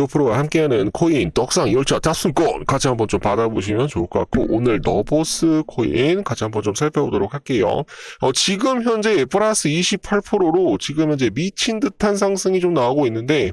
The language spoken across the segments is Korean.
조프로와 함께하는 코인 떡상 열차 탑승권 같이 한번 좀 받아보시면 좋을 것 같고 오늘 너보스 코인 같이 한번 좀 살펴보도록 할게요. 어, 지금 현재 플러스 28%로 지금 현재 미친 듯한 상승이 좀 나오고 있는데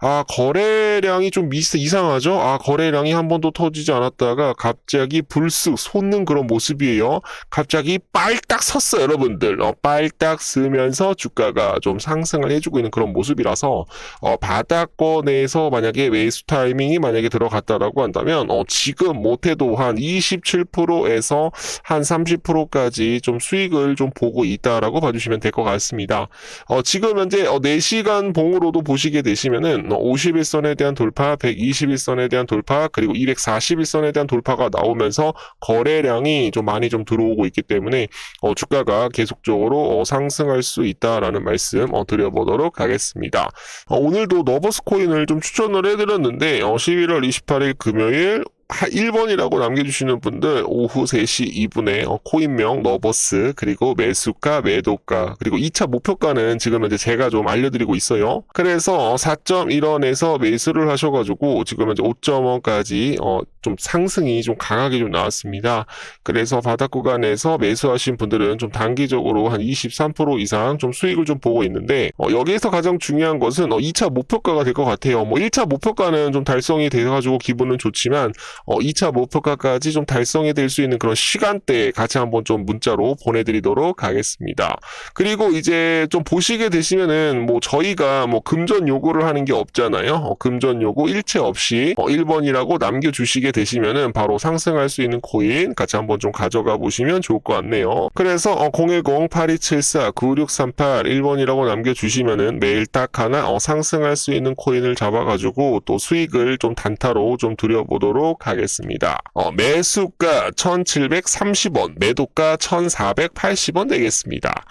아, 거래량이 좀 미스 이상하죠? 아, 거래량이 한 번도 터지지 않았다가 갑자기 불쑥 솟는 그런 모습이에요. 갑자기 빨딱 섰어요, 여러분들. 어, 빨딱 쓰면서 주가가 좀 상승을 해주고 있는 그런 모습이라서 어, 바닥권에서 만약에 매수 타이밍이 만약에 들어갔다라고 한다면 어, 지금 못해도 한 27%에서 한 30%까지 좀 수익을 좀 보고 있다라고 봐주시면 될 것 같습니다. 어, 지금 현재 어, 4시간 봉으로도 보시게 되시면은 어, 51선에 대한 돌파, 121선에 대한 돌파, 그리고 241선에 대한 돌파가 나오면서 거래량이 좀 많이 좀 들어오고 있기 때문에 어, 주가가 계속적으로 어, 상승할 수 있다라는 말씀 어, 드려보도록 하겠습니다. 어, 오늘도 너버스 코인을 좀 추천을 해드렸는데 어, 11월 28일 금요일 1번이라고 남겨주시는 분들 오후 3시 2분에 어, 코인명 너버스 그리고 매수가 매도가 그리고 2차 목표가는 지금 현재 제가 좀 알려드리고 있어요. 그래서 4.1원에서 매수를 하셔가지고 지금 현재 5.1까지 어, 좀 상승이 좀 강하게 좀 나왔습니다. 그래서 바닥 구간에서 매수하신 분들은 좀 단기적으로 한 23% 이상 좀 수익을 좀 보고 있는데 어, 여기에서 가장 중요한 것은 어, 2차 목표가가 될 것 같아요. 뭐 1차 목표가는 좀 달성이 돼가지고 기분은 좋지만 어, 2차 목표가까지 좀 달성이 될 수 있는 그런 시간대에 같이 한번 좀 문자로 보내드리도록 하겠습니다. 그리고 이제 좀 보시게 되시면은 뭐 저희가 뭐 금전 요구를 하는 게 없잖아요. 어, 금전 요구 일체 없이 어, 1번이라고 남겨주시게 되시면은 바로 상승할 수 있는 코인 같이 한번 좀 가져가 보시면 좋을 것 같네요. 그래서 어, 010-8274-9638 1번이라고 남겨주시면은 매일 딱 하나 어, 상승할 수 있는 코인을 잡아가지고 또 수익을 좀 단타로 좀 드려보도록 하겠습니다. 어, 매수가 1730원, 매도가 1480원 되겠습니다.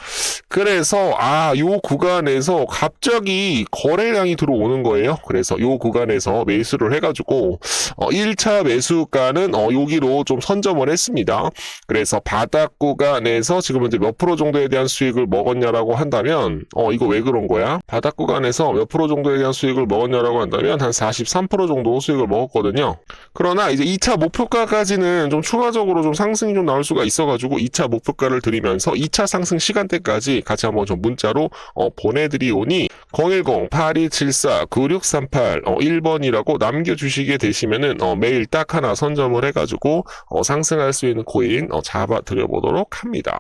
그래서 아, 요 구간에서 갑자기 거래량이 들어오는 거예요. 그래서 요 구간에서 매수를 해가지고 어, 1차 매수가는 어, 여기로 좀 선점을 했습니다. 그래서 바닥 구간에서 지금 현재 몇 프로 정도에 대한 수익을 먹었냐라고 한다면 어, 이거 왜 그런 거야? 바닥 구간에서 몇 프로 정도에 대한 수익을 먹었냐라고 한다면 한 43% 정도 수익을 먹었거든요. 그러나 이제 2차 목표가까지는 좀 추가적으로 좀 상승이 좀 나올 수가 있어가지고 2차 목표가를 드리면서 2차 상승 시간대까지 같이 한번 좀 문자로 어, 보내드리오니 010-8274-9638 어, 1번이라고 남겨주시게 되시면은 어, 매일 딱 하나 선점을 해가지고 어, 상승할 수 있는 코인 어, 잡아드려보도록 합니다.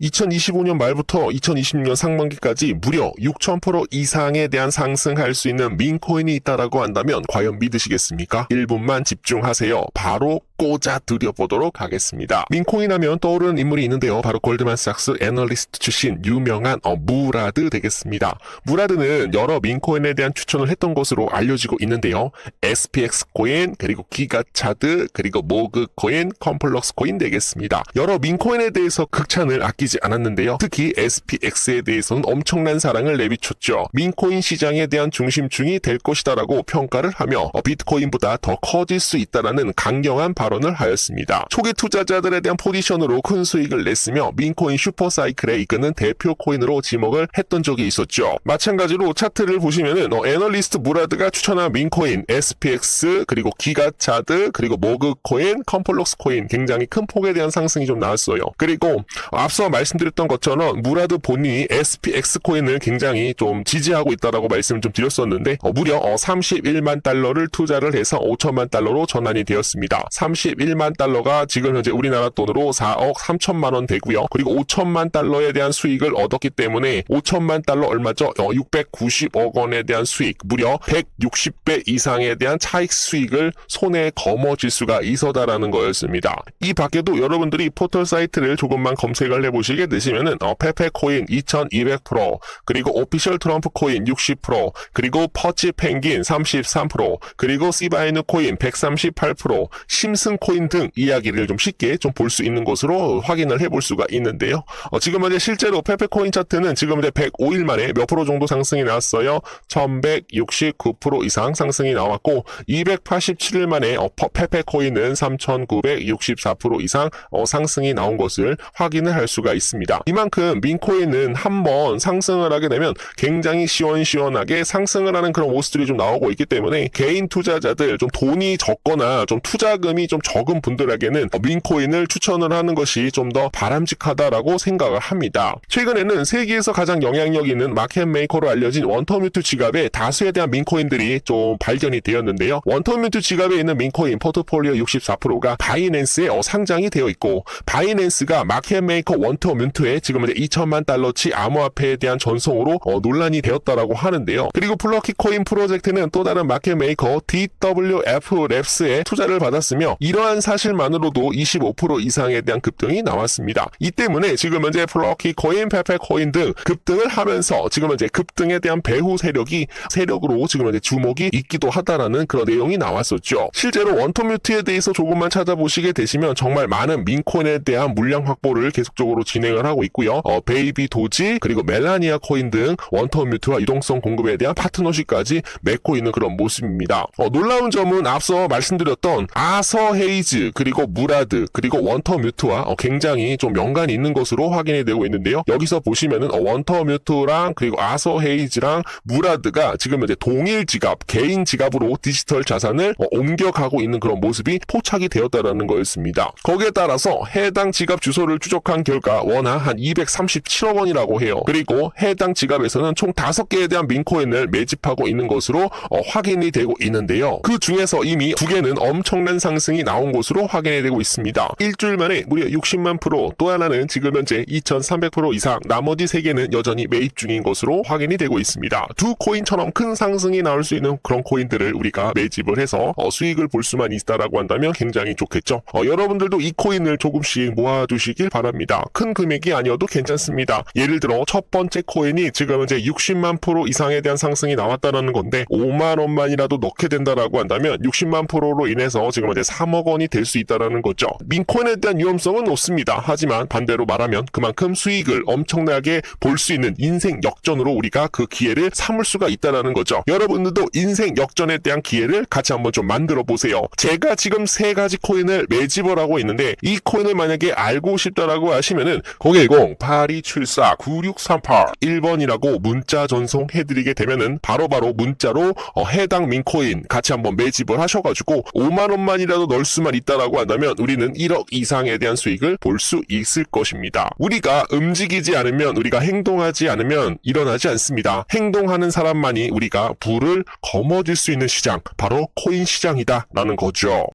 2025년 말부터 2020년 상반기까지 무려 6,000% 이상에 대한 상승할 수 있는 민코인이 있다라고 한다면 과연 믿으시겠습니까? 1분만 집중하세요. 바로 꽂아 드려 보도록 하겠습니다. 민코인 하면 떠오르는 인물이 있는데요. 바로 골드만삭스 애널리스트 출신 유명한 어, 무라드 되겠습니다. 무라드는 여러 민코인에 대한 추천을 했던 것으로 알려지고 있는데요. SPX 코인, 그리고 기가차드, 그리고 모그 코인, 컴플럭스 코인 되겠습니다. 여러 민코인에 대해서 극찬을 아끼지 않았는데요. 특히 SPX에 대해서는 엄청난 사랑을 내비쳤죠. 민코인 시장에 대한 중심중이 될 것이다라고 평가를 하며 어, 비트코인보다 더 커질 수 있다라는 강경한 발언 을 하였습니다. 초기 투자자들에 대한 포지션으로 큰 수익을 냈으며 민코인 슈퍼사이클에 이끄는 대표 코인으로 지목을 했던 적이 있었죠. 마찬가지로 차트를 보시면은 어, 애널리스트 무라드가 추천한 민코인, SPX 그리고 기가차드 그리고 모그코인, 컴플럭스 코인 굉장히 큰 폭에 대한 상승이 좀 나왔어요. 그리고 앞서 말씀드렸던 것처럼 무라드 본인이 SPX 코인을 굉장히 좀 지지하고 있다라고 말씀을 좀 드렸었는데 어, 무려 어, 31만 달러를 투자를 해서 5천만 달러로 전환이 되었습니다. 31만 달러가 지금 현재 우리나라 돈으로 4억 3천만 원 되고요. 그리고 5천만 달러에 대한 수익을 얻었기 때문에 5천만 달러 얼마죠? 어, 690억 원에 대한 수익, 무려 160배 이상에 대한 차익 수익을 손에 거머쥘 수가 있어다라는 거였습니다. 이 밖에도 여러분들이 포털 사이트를 조금만 검색을 해보시게 되시면은 어, 페페코인 2200% 그리고 오피셜 트럼프 코인 60% 그리고 퍼치 펭귄 33% 그리고 시바이누 코인 138% 심슨 같은 코인 등 이야기를 좀 쉽게 좀 볼 수 있는 것으로 확인을 해볼 수가 있는데요. 어, 지금 현재 실제로 페페 코인 차트는 지금 현재 105일 만에 몇 프로 정도 상승이 나왔어요. 1169% 이상 상승이 나왔고 287일 만에 어, 퍼- 페페 코인은 3964% 이상 어, 상승이 나온 것을 확인을 할 수가 있습니다. 이만큼 민코인은 한번 상승을 하게 되면 굉장히 시원시원하게 상승을 하는 그런 모습들이 좀 나오고 있기 때문에 개인 투자자들 좀 돈이 적거나 좀 투자금이 좀 적은 분들에게는 어, 민코인을 추천을 하는 것이 좀 더 바람직하다라고 생각을 합니다. 최근에는 세계에서 가장 영향력 있는 마켓 메이커로 알려진 원터뮤트 지갑에 다수에 대한 민코인들이 좀 발견이 되었는데요. 원터뮤트 지갑에 있는 민코인 포트폴리오 64%가 바이낸스에 어, 상장이 되어 있고 바이낸스가 마켓 메이커 원터뮤트에 지금 이제 2천만 달러치 암호화폐에 대한 전송으로 어, 논란이 되었다라고 하는데요. 그리고 플러키 코인 프로젝트는 또 다른 마켓 메이커 DWF 랩스에 투자를 받았으며 이러한 사실만으로도 25% 이상에 대한 급등이 나왔습니다. 이 때문에 지금 현재 플러키 코인, 페페 코인 등 급등을 하면서 지금 현재 급등에 대한 배후 세력이 세력으로 지금 현재 주목이 있기도 하다라는 그런 내용이 나왔었죠. 실제로 원터뮤트에 대해서 조금만 찾아보시게 되시면 정말 많은 민코인에 대한 물량 확보를 계속적으로 진행을 하고 있고요. 어, 베이비 도지 그리고 멜라니아 코인 등 원터뮤트와 유동성 공급에 대한 파트너십까지 맺고 있는 그런 모습입니다. 어, 놀라운 점은 앞서 말씀드렸던 아서 헤이즈 그리고 무라드 그리고 원터 뮤트와 어, 굉장히 좀 연관이 있는 것으로 확인이 되고 있는데요. 여기서 보시면은 어, 원터 뮤트랑 그리고 아서 헤이즈랑 무라드가 지금 이제 동일 지갑 개인 지갑으로 디지털 자산을 어, 옮겨가고 있는 그런 모습이 포착이 되었다라는 거였습니다. 거기에 따라서 해당 지갑 주소를 추적한 결과 원화 한 237억 원이라고 해요. 그리고 해당 지갑에서는 총 5개에 대한 민코인을 매집하고 있는 것으로 어, 확인이 되고 있는데요. 그 중에서 이미 두 개는 엄청난 상승이 나온 것으로 확인이 되고 있습니다. 일주일 만에 무려 60만 프로, 또 하나는 지금 현재 2,300% 이상, 나머지 세 개는 여전히 매입 중인 것으로 확인이 되고 있습니다. 두 코인처럼 큰 상승이 나올 수 있는 그런 코인들을 우리가 매집을 해서 어, 수익을 볼 수만 있다라고 한다면 굉장히 좋겠죠. 어, 여러분들도 이 코인을 조금씩 모아두시길 바랍니다. 큰 금액이 아니어도 괜찮습니다. 예를 들어 첫 번째 코인이 지금 현재 60만 프로 이상에 대한 상승이 나왔다라는 건데 5만 원만이라도 넣게 된다라고 한다면 60만 프로로 인해서 지금 현재 3억 원이 될 수 있다라는 거죠. 민코인에 대한 위험성은 높습니다. 하지만 반대로 말하면 그만큼 수익을 엄청나게 볼 수 있는 인생 역전으로 우리가 그 기회를 삼을 수가 있다라는 거죠. 여러분들도 인생 역전에 대한 기회를 같이 한번 좀 만들어 보세요. 제가 지금 세 가지 코인을 매집을 하고 있는데 이 코인을 만약에 알고 싶다라고 하시면은 010-8274-9638 1번이라고 문자 전송해드리게 되면은 바로바로 문자로 어, 해당 민코인 같이 한번 매집을 하셔가지고 5만 원만이라도 넣을 수만 있다라고 한다면 우리는 1억 이상에 대한 수익을 볼 수 있을 것입니다. 우리가 움직이지 않으면 우리가 행동하지 않으면 일어나지 않습니다. 행동하는 사람만이 우리가 부를 거머쥘 수 있는 시장 바로 코인 시장이다라는 거죠.